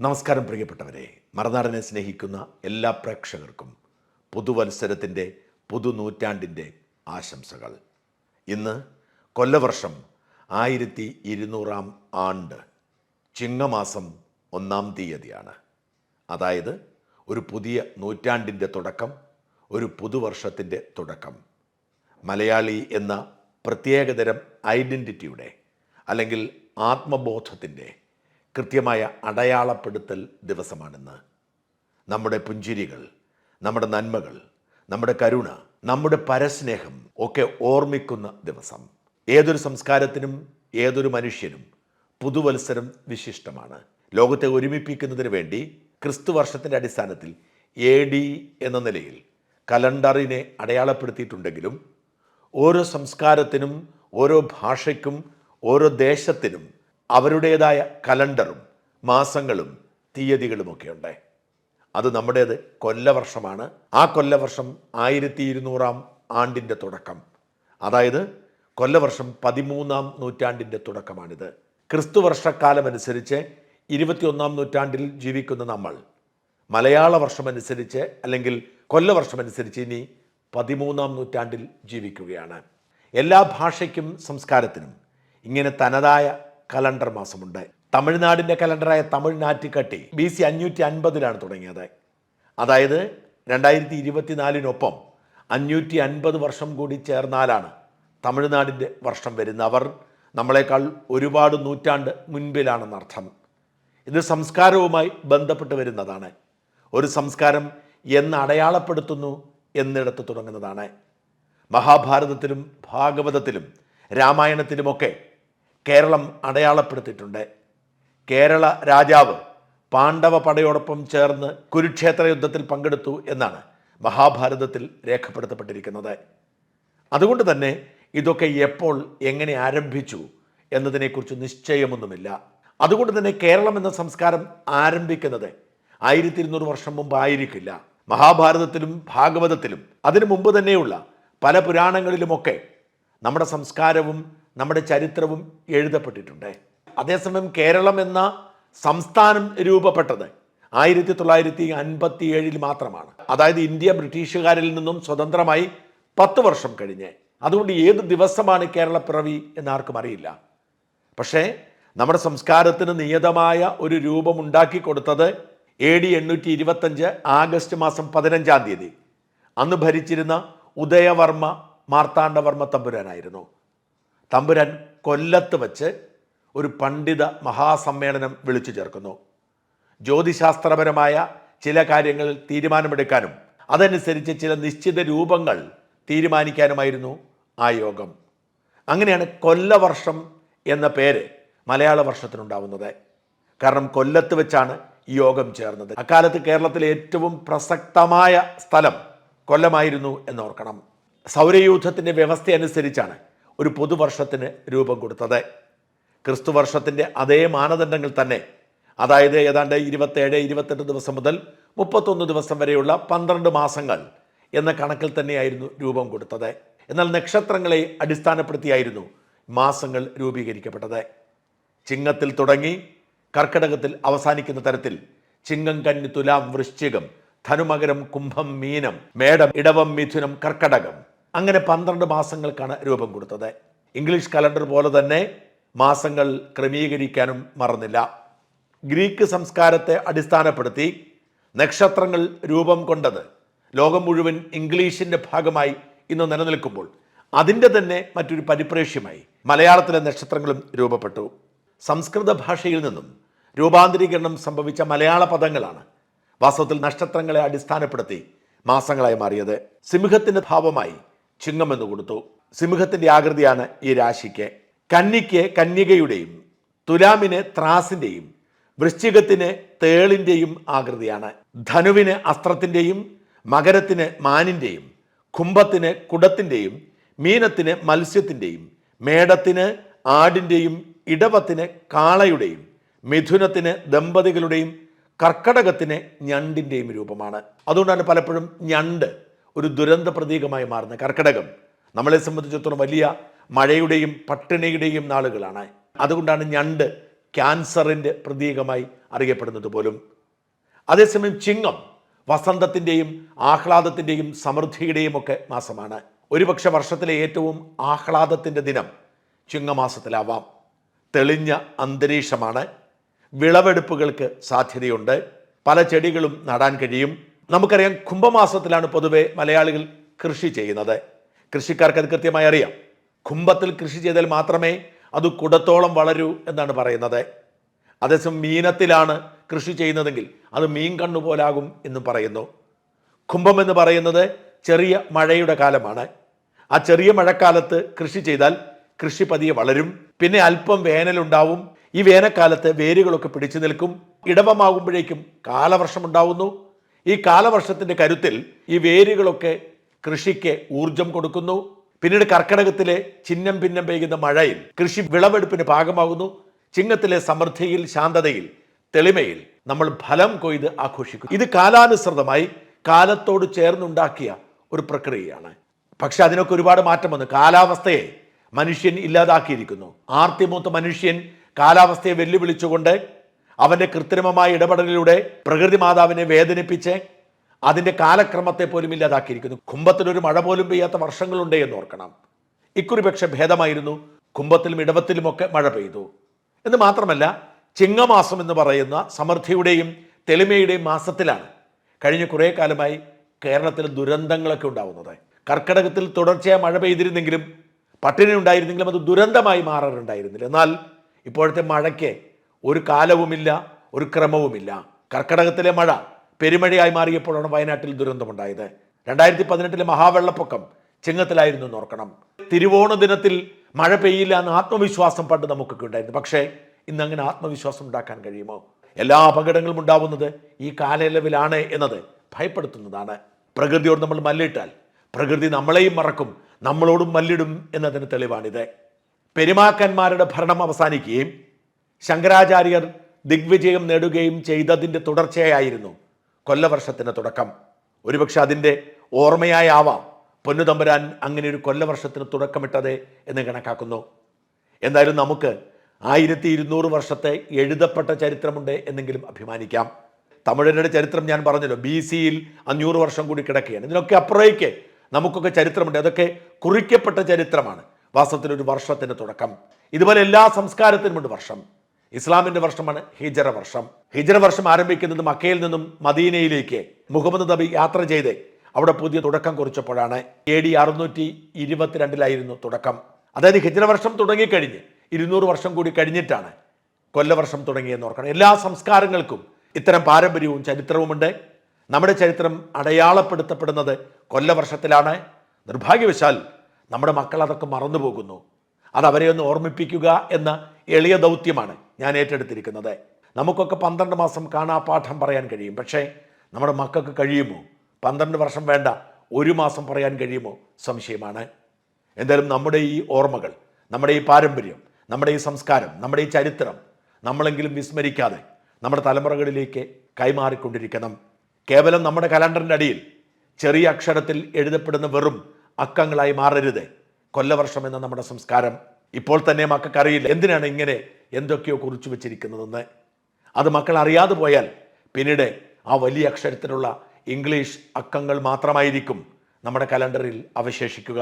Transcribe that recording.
നമസ്കാരം പ്രിയപ്പെട്ടവരെ. മറുനാടനെ സ്നേഹിക്കുന്ന എല്ലാ പ്രേക്ഷകർക്കും പുതുവത്സരത്തിന്റെ പുതുനൂറ്റാണ്ടിന്റെ ആശംസകൾ. ഇന്ന് കൊല്ലവർഷം ആയിരത്തി ഇരുന്നൂറാം ആണ്ട് ചിങ്ങമാസം ഒന്നാം തീയതിയാണ്. അതായത് ഒരു പുതിയ നൂറ്റാണ്ടിന്റെ തുടക്കം ഒരു പുതുവർഷത്തിന്റെ തുടക്കം. മലയാളി എന്ന പ്രത്യേകതരം ഐഡന്റിറ്റിയുടെ അല്ലെങ്കിൽ ആത്മബോധത്തിന്റെ കൃത്യമായ അടയാളപ്പെടുത്തൽ ദിവസമാണിന്ന്. നമ്മുടെ പുഞ്ചിരികൾ നമ്മുടെ നന്മകൾ നമ്മുടെ കരുണ നമ്മുടെ പരസ്നേഹം ഒക്കെ ഓർമ്മിക്കുന്ന ദിവസം. ഏതൊരു സംസ്കാരത്തിനും ഏതൊരു മനുഷ്യനും പുതുവത്സരം വിശിഷ്ടമാണ്. ലോകത്തെ ഒരുമിപ്പിക്കുന്നതിന് വേണ്ടി ക്രിസ്തു വർഷത്തിന്റെ അടിസ്ഥാനത്തിൽ എ ഡി എന്ന നിലയിൽ കലണ്ടറിനെ അടയാളപ്പെടുത്തിയിട്ടുണ്ടെങ്കിലും ഓരോ സംസ്കാരത്തിനും ഓരോ ഭാഷയ്ക്കും ഓരോ ദേശത്തിനും അവരുടേതായ കലണ്ടറും മാസങ്ങളും തീയതികളുമൊക്കെ ഉണ്ട് അത് നമ്മുടേത് കൊല്ലവർഷമാണ്. ആ കൊല്ലവർഷം ആയിരത്തി ഇരുന്നൂറാം ആണ്ടിന്റെ തുടക്കം. അതായത് കൊല്ലവർഷം പതിമൂന്നാം നൂറ്റാണ്ടിന്റെ തുടക്കമാണിത്. ക്രിസ്തു വർഷക്കാലമനുസരിച്ച് ഇരുപത്തിയൊന്നാം നൂറ്റാണ്ടിൽ ജീവിക്കുന്ന നമ്മൾ മലയാള വർഷമനുസരിച്ച് അല്ലെങ്കിൽ കൊല്ലവർഷമനുസരിച്ച് ഇനി പതിമൂന്നാം നൂറ്റാണ്ടിൽ ജീവിക്കുകയാണ്. എല്ലാ ഭാഷയ്ക്കും സംസ്കാരത്തിനും ഇങ്ങനെ തനതായ കലണ്ടർ മാസമുണ്ട്. തമിഴ്നാടിന്റെ കലണ്ടറായ തമിഴ്നാറ്റിക്കട്ടി ബി സി അഞ്ഞൂറ്റി അൻപതിലാണ് തുടങ്ങിയത്. അതായത് രണ്ടായിരത്തി ഇരുപത്തിനാലിനൊപ്പം അഞ്ഞൂറ്റി അൻപത് വർഷം കൂടി ചേർന്നാലാണ് തമിഴ്നാടിന്റെ വർഷം വരുന്നവർ നമ്മളെക്കാൾ ഒരുപാട് നൂറ്റാണ്ട് മുൻപിലാണെന്നർത്ഥം ഇത് സംസ്കാരവുമായി ബന്ധപ്പെട്ട് വരുന്നതാണ്. ഒരു സംസ്കാരം എന്ന് അടയാളപ്പെടുത്തുന്നു എന്നിടത്ത് തുടങ്ങുന്നതാണ്. മഹാഭാരതത്തിലും ഭാഗവതത്തിലും രാമായണത്തിലുമൊക്കെ കേരളം അടയാളപ്പെടുത്തിയിട്ടുണ്ട്. കേരള രാജാവ് പാണ്ഡവ പടയോടൊപ്പം ചേർന്ന് കുരുക്ഷേത്ര യുദ്ധത്തിൽ പങ്കെടുത്തു എന്നാണ് മഹാഭാരതത്തിൽ രേഖപ്പെടുത്തപ്പെട്ടിരിക്കുന്നത്. അതുകൊണ്ട് തന്നെ ഇതൊക്കെ എപ്പോൾ എങ്ങനെ ആരംഭിച്ചു എന്നതിനെക്കുറിച്ച് നിശ്ചയമൊന്നുമില്ല. അതുകൊണ്ട് തന്നെ കേരളം എന്ന സംസ്കാരം ആരംഭിക്കുന്നത് ആയിരത്തി ഇരുന്നൂറ് വർഷം മുമ്പ് ആയിരിക്കില്ല. മഹാഭാരതത്തിലും ഭാഗവതത്തിലും അതിനു മുമ്പ് തന്നെയുള്ള പല പുരാണങ്ങളിലുമൊക്കെ നമ്മുടെ സംസ്കാരവും നമ്മുടെ ചരിത്രവും എഴുതപ്പെട്ടിട്ടുണ്ട്. അതേസമയം കേരളം എന്ന സംസ്ഥാനം രൂപപ്പെട്ടത് ആയിരത്തി തൊള്ളായിരത്തി അൻപത്തി ഏഴിൽ മാത്രമാണ്. അതായത് ഇന്ത്യ ബ്രിട്ടീഷുകാരിൽ നിന്നും സ്വതന്ത്രമായി പത്ത് വർഷം കഴിഞ്ഞ്. അതുകൊണ്ട് ഏത് ദിവസമാണ് കേരള പിറവി എന്നാർക്കും അറിയില്ല. പക്ഷേ നമ്മുടെ സംസ്കാരത്തിന് നിയതമായ ഒരു രൂപം ഉണ്ടാക്കി കൊടുത്തത് എ ഡി എണ്ണൂറ്റി ഇരുപത്തഞ്ച് ആഗസ്റ്റ് മാസം പതിനഞ്ചാം തീയതി. അന്ന് ഭരിച്ചിരുന്ന ഉദയവർമ്മ മാർത്താണ്ഡവർമ്മ തമ്പുരാനായിരുന്നു. തമ്പുരാൻ കൊല്ലത്ത് വച്ച് ഒരു പണ്ഡിത മഹാസമ്മേളനം വിളിച്ചു ചേർക്കുന്നു. ജ്യോതിശാസ്ത്രപരമായ ചില കാര്യങ്ങളിൽ തീരുമാനമെടുക്കാനും അതനുസരിച്ച് ചില നിശ്ചിത രൂപങ്ങൾ തീരുമാനിക്കാനുമായിരുന്നു ആ യോഗം. അങ്ങനെയാണ് കൊല്ലവർഷം എന്ന പേര് മലയാള വർഷത്തിനുണ്ടാവുന്നത്. കാരണം കൊല്ലത്ത് വെച്ചാണ് യോഗം ചേർന്നത്. അക്കാലത്ത് കേരളത്തിലെ ഏറ്റവും പ്രസക്തമായ സ്ഥലം കൊല്ലമായിരുന്നു എന്നോർക്കണം. സൗരയൂഥത്തിന്റെ വ്യവസ്ഥ അനുസരിച്ചാണ് ഒരു പുതുവർഷത്തിന് രൂപം കൊടുത്തത്. ക്രിസ്തു വർഷത്തിന്റെ അതേ മാനദണ്ഡങ്ങൾ തന്നെ. അതായത് ഏതാണ്ട് ഇരുപത്തേഴ് ഇരുപത്തെട്ട് ദിവസം മുതൽ മുപ്പത്തൊന്ന് ദിവസം വരെയുള്ള പന്ത്രണ്ട് മാസങ്ങൾ എന്ന കണക്കിൽ തന്നെയായിരുന്നു രൂപം കൊടുത്തത്. എന്നാൽ നക്ഷത്രങ്ങളെ അടിസ്ഥാനപ്പെടുത്തിയായിരുന്നു മാസങ്ങൾ രൂപീകരിക്കപ്പെട്ടത്. ചിങ്ങത്തിൽ തുടങ്ങി കർക്കിടകത്തിൽ അവസാനിക്കുന്ന തരത്തിൽ ചിങ്ങം കന്നി തുലാം വൃശ്ചികം ധനുമകരം കുംഭം മീനം മേടം ഇടവം മിഥുനം കർക്കടകം അങ്ങനെ പന്ത്രണ്ട് മാസങ്ങൾക്കാണ് രൂപം കൊടുത്തത്. ഇംഗ്ലീഷ് കലണ്ടർ പോലെ തന്നെ മാസങ്ങൾ ക്രമീകരിക്കാനും മറന്നില്ല. ഗ്രീക്ക് സംസ്കാരത്തെ അടിസ്ഥാനപ്പെടുത്തി നക്ഷത്രങ്ങൾ രൂപം കൊണ്ടത് ലോകം മുഴുവൻ ഇംഗ്ലീഷിന്റെ ഭാഗമായി ഇന്ന് നിലനിൽക്കുമ്പോൾ അതിന്റെ തന്നെ മറ്റൊരു പരിപ്രേക്ഷ്യമായി മലയാളത്തിലെ നക്ഷത്രങ്ങളും രൂപപ്പെട്ടു. സംസ്കൃത ഭാഷയിൽ നിന്നും രൂപാന്തരീകരണം സംഭവിച്ച മലയാള പദങ്ങളാണ് വാസ്തവത്തിൽ നക്ഷത്രങ്ങളെ അടിസ്ഥാനപ്പെടുത്തി മാസങ്ങളായി മാറിയത്. സിംഹത്തിന്റെ ഭാവമായി ചിങ്ങം എന്ന് കൊടുത്തു. സിംഹത്തിന്റെ ആകൃതിയാണ് ഈ രാശിക്ക്. കന്നിക്ക് കന്യകയുടെയും തുലാമിന് ത്രാസിന്റെയും വൃശ്ചികത്തിന് തേളിന്റെയും ആകൃതിയാണ്. ധനുവിന് അസ്ത്രത്തിന്റെയും മകരത്തിന് മാനിന്റെയും കുംഭത്തിന് കുടത്തിന്റെയും മീനത്തിന് മത്സ്യത്തിന്റെയും മേടത്തിന് ആടിന്റെയും ഇടവത്തിന് കാളയുടെയും മിഥുനത്തിന് ദമ്പതികളുടെയും കർക്കടകത്തിന് ഞണ്ടിന്റെയും രൂപമാണ്. അതുകൊണ്ടാണ് പലപ്പോഴും ഞണ്ട് ഒരു ദുരന്ത പ്രതീകമായി മാറുന്നത് കർക്കിടകം. നമ്മളെ സംബന്ധിച്ചിടത്തോളം വലിയ മഴയുടെയും പട്ടിണിയുടെയും നാളുകളാണ്. അതുകൊണ്ടാണ് ഞണ്ട് ക്യാൻസറിന്റെ പ്രതീകമായി അറിയപ്പെടുന്നത് പോലും. അതേസമയം ചിങ്ങം വസന്തത്തിന്റെയും ആഹ്ലാദത്തിന്റെയും സമൃദ്ധിയുടെയും ഒക്കെ മാസമാണ്. ഒരുപക്ഷെ വർഷത്തിലെ ഏറ്റവും ആഹ്ലാദത്തിന്റെ ദിനം ചിങ്ങമാസത്തിലാവാം. തെളിഞ്ഞ അന്തരീക്ഷമാണ്. വിളവെടുപ്പുകൾക്ക് സാധ്യതയുണ്ട്. പല ചെടികളും നടാൻ കഴിയും. നമുക്കറിയാം കുംഭമാസത്തിലാണ് പൊതുവെ മലയാളികൾ കൃഷി ചെയ്യുന്നത്. കൃഷിക്കാർക്ക് അത് കൃത്യമായി അറിയാം. കുംഭത്തിൽ കൃഷി ചെയ്താൽ മാത്രമേ അത് കുടത്തോളം വളരൂ എന്നാണ് പറയുന്നത്. അതേസമയം മീനത്തിലാണ് കൃഷി ചെയ്യുന്നതെങ്കിൽ അത് മീൻ കണ്ണുപോലാകും എന്നും പറയുന്നു. കുംഭം എന്ന് പറയുന്നത് ചെറിയ മഴയുടെ കാലമാണ്. ആ ചെറിയ മഴക്കാലത്ത് കൃഷി ചെയ്താൽ കൃഷി പതിയെ വളരും. പിന്നെ അല്പം വേനലുണ്ടാവും. ഈ വേനൽക്കാലത്ത് വേരുകളൊക്കെ പിടിച്ചു നിൽക്കും. ഇടവമാകുമ്പോഴേക്കും കാലവർഷം ഉണ്ടാവുന്നു. ഈ കാലവർഷത്തിന്റെ കരുത്തിൽ ഈ വേരുകളൊക്കെ കൃഷിക്ക് ഊർജം കൊടുക്കുന്നു. പിന്നീട് കർക്കിടകത്തിലെ ചിഹ്നം ഭിന്നം പെയ്യുന്ന മഴയിൽ കൃഷി വിളവെടുപ്പിന് പാകമാകുന്നു. ചിങ്ങത്തിലെ സമൃദ്ധിയിൽ ശാന്തതയിൽ തെളിമയിൽ നമ്മൾ ഫലം കൊയ്ത് ആഘോഷിക്കും ഇത് കാലാനുസൃതമായി കാലത്തോട് ചേർന്നുണ്ടാക്കിയ ഒരു പ്രക്രിയയാണ്. പക്ഷെ അതിനൊക്കെ ഒരുപാട് മാറ്റം വന്നു. കാലാവസ്ഥയെ മനുഷ്യൻ ഇല്ലാതാക്കിയിരിക്കുന്നു. ആർത്തിമൂത്ത മനുഷ്യൻ കാലാവസ്ഥയെ വെല്ലുവിളിച്ചുകൊണ്ട് അവന്റെ കൃത്രിമമായ ഇടപെടലിലൂടെ പ്രകൃതി മാതാവിനെ വേദനിപ്പിച്ച് അതിന്റെ കാലക്രമത്തെ പോലും ഇല്ലാതാക്കിയിരിക്കുന്നു. കുംഭത്തിലൊരു മഴ പോലും പെയ്യാത്ത വർഷങ്ങളുണ്ട് എന്ന് ഓർക്കണം. ഇക്കുറി പക്ഷെ ഭേദമായിരുന്നു കുംഭത്തിലും ഇടവത്തിലുമൊക്കെ മഴ പെയ്തു. എന്ന് മാത്രമല്ല ചിങ്ങമാസം എന്ന് പറയുന്ന സമൃദ്ധിയുടെയും തെളിമയുടെയും മാസത്തിലാണ് കഴിഞ്ഞ കുറേ കാലമായി കേരളത്തിൽ ദുരന്തങ്ങളൊക്കെ ഉണ്ടാവുന്നത്. കർക്കിടകത്തിൽ തുടർച്ചയായി മഴ പെയ്തിരുന്നെങ്കിലും പട്ടിണി ഉണ്ടായിരുന്നെങ്കിലും അത് ദുരന്തമായി മാറാറുണ്ടായിരുന്നില്ല. എന്നാൽ ഇപ്പോഴത്തെ മഴയ്ക്ക് ഒരു കാലവുമില്ല ഒരു ക്രമവുമില്ല. കർക്കിടകത്തിലെ മഴ പെരുമഴയായി മാറിയപ്പോഴാണ് വയനാട്ടിൽ ദുരന്തമുണ്ടായത്. രണ്ടായിരത്തി പതിനെട്ടിലെ മഹാവെള്ളപ്പൊക്കം ചിങ്ങത്തിലായിരുന്നു നോർക്കണം തിരുവോണ ദിനത്തിൽ മഴ പെയ്യില്ല എന്ന ആത്മവിശ്വാസം പണ്ട് നമുക്കൊക്കെ ഉണ്ടായിരുന്നു. പക്ഷേ ഇന്ന് അങ്ങനെ ആത്മവിശ്വാസം ഉണ്ടാക്കാൻ കഴിയുമോ? എല്ലാ അപകടങ്ങളും ഉണ്ടാവുന്നത് ഈ കാലയളവിലാണ് എന്നത് ഭയപ്പെടുത്തുന്നതാണ്. പ്രകൃതിയോട് നമ്മൾ മല്ലിട്ടാൽ പ്രകൃതി നമ്മളെയും മറക്കും നമ്മളോടും മല്ലിടും എന്നതിന് തെളിവാണിത്. പെരുമാക്കന്മാരുടെ ഭരണം അവസാനിക്കുകയും ശങ്കരാചാര്യർ ദിഗ്വിജയം നേടുകയും ചെയ്തതിന്റെ തുടർച്ചയായിരുന്നു കൊല്ലവർഷത്തിന്റെ തുടക്കം. ഒരുപക്ഷെ അതിന്റെ ഓർമ്മയായാവാം പൊന്നുതമ്പുരാൻ അങ്ങനെ ഒരു കൊല്ലവർഷത്തിന് തുടക്കമിട്ടത് എന്ന് കണക്കാക്കുന്നു. എന്തായാലും നമുക്ക് ആയിരത്തി ഇരുന്നൂറ് വർഷത്തെ എഴുതപ്പെട്ട ചരിത്രമുണ്ട് എന്നെങ്കിലും അഭിമാനിക്കാം. തമിഴരുടെ ചരിത്രം ഞാൻ പറഞ്ഞല്ലോ ബി സിയിൽ അഞ്ഞൂറ് വർഷം കൂടി കിടക്കുകയാണ്. ഇതിനൊക്കെ അപ്പുറേക്ക് നമുക്കൊക്കെ ചരിത്രമുണ്ട്. അതൊക്കെ കുറിക്കപ്പെട്ട ചരിത്രമാണ്. വാസ്തവത്തിൽ ഒരു വർഷത്തിന്റെ തുടക്കം. ഇതുപോലെ എല്ലാ സംസ്കാരത്തിനുമുണ്ട് വർഷം. ഇസ്ലാമിന്റെ വർഷമാണ് ഹിജറ വർഷം. ഹിജറ വർഷം ആരംഭിക്കുന്നത് മക്കയിൽ നിന്നും മദീനയിലേക്ക് മുഹമ്മദ് നബി യാത്ര ചെയ്ത് അവിടെ പുതിയ തുടക്കം കുറിച്ചപ്പോഴാണ് എ ഡി അറുന്നൂറ്റി ഇരുപത്തിരണ്ടിലായിരുന്നു തുടക്കം. അതായത് ഹിജറ വർഷം തുടങ്ങിക്കഴിഞ്ഞ് ഇരുന്നൂറ് വർഷം കൂടി കഴിഞ്ഞിട്ടാണ് കൊല്ലവർഷം തുടങ്ങിയെന്ന് ഓർക്കണം. എല്ലാ സംസ്കാരങ്ങൾക്കും ഇത്തരം പാരമ്പര്യവും ചരിത്രവുമുണ്ട്. നമ്മുടെ ചരിത്രം അടയാളപ്പെടുത്തപ്പെടുന്നത് കൊല്ലവർഷത്തിലാണ് നിർഭാഗ്യവശാൽ നമ്മുടെ മക്കൾ അതൊക്കെ മറന്നു പോകുന്നു അത് അവരെ ഒന്ന് ഓർമ്മിപ്പിക്കുക എന്ന എളിയ ദൗത്യമാണ് ഞാൻ ഏറ്റെടുത്തിരിക്കുന്നത്. നമുക്കൊക്കെ പന്ത്രണ്ട് മാസം കാണാപാഠം പറയാൻ കഴിയും. പക്ഷേ നമ്മുടെ മക്കൾക്ക് കഴിയുമോ? പന്ത്രണ്ട് വർഷം വേണ്ട ഒരു മാസം പറയാൻ കഴിയുമോ? സംശയമാണ്. എന്തായാലും നമ്മുടെ ഈ ഓർമ്മകൾ നമ്മുടെ ഈ പാരമ്പര്യം നമ്മുടെ ഈ സംസ്കാരം നമ്മുടെ ഈ ചരിത്രം നമ്മളെങ്കിലും വിസ്മരിക്കാതെ നമ്മുടെ തലമുറകളിലേക്ക് കൈമാറിക്കൊണ്ടിരിക്കണം. കേവലം നമ്മുടെ കലണ്ടറിന്റെ അടിയിൽ ചെറിയ അക്ഷരത്തിൽ എഴുതപ്പെടുന്ന വെറും അക്കങ്ങളായി മാറരുത്. കൊല്ലവർഷം എന്ന നമ്മുടെ സംസ്കാരം ഇപ്പോൾ തന്നെ മക്കൾക്കറിയില്ല. എന്തിനാണ് ഇങ്ങനെ എന്തൊക്കെയോ കുറിച്ചു വെച്ചിരിക്കുന്നതെന്ന്. അത് മക്കൾ അറിയാതെ പോയാൽ പിന്നീട് ആ വലിയ അക്ഷരത്തിലുള്ള ഇംഗ്ലീഷ് അക്കങ്ങൾ മാത്രമായിരിക്കും നമ്മുടെ കലണ്ടറിൽ അവശേഷിക്കുക.